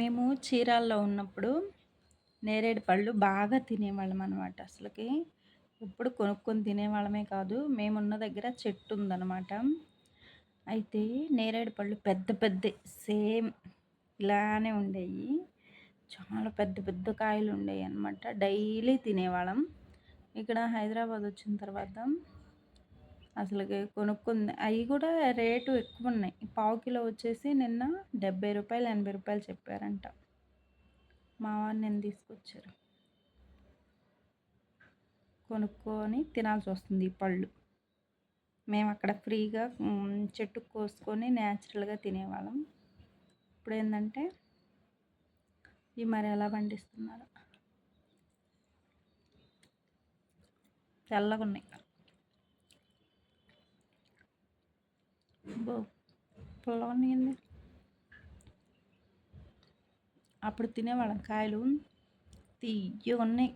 మేము చీరాల్లో ఉన్నప్పుడు నేరేడు పళ్ళు బాగా తినేవాళ్ళం అనమాట అసలుకి ఇప్పుడు కొనుక్కొని తినేవాళ్ళమే కాదు మేమున్న దగ్గర చెట్టు ఉందన్నమాట. అయితే నేరేడు పళ్ళు పెద్ద పెద్ద సేమ్ ఇలానే ఉండేవి చాలా పెద్ద పెద్ద కాయలు ఉండేవి అనమాట డైలీ తినేవాళ్ళం. ఇక్కడ హైదరాబాద్ వచ్చిన తర్వాత అసలుకి కొనుక్కుంది. అవి కూడా రేటు ఎక్కువ ఉన్నాయి పావు కిలో వచ్చేసి నిన్న డెబ్బై రూపాయలు ఎనభై రూపాయలు చెప్పారంట. మా వారు నేను తీసుకొచ్చారు. కొనుక్కొని తినాల్సి వస్తుంది ఈ పళ్ళు. మేము అక్కడ ఫ్రీగా చెట్టు కోసుకొని న్యాచురల్గా తినేవాళ్ళం. ఇప్పుడు ఏంటంటే ఇవి మరి ఎలా పండిస్తున్నారు. తెల్లగా ఉన్నాయి పుల్లగా అప్పుడు తినేవాళ్ళం. కాయలు తీయగా ఉన్నాయి.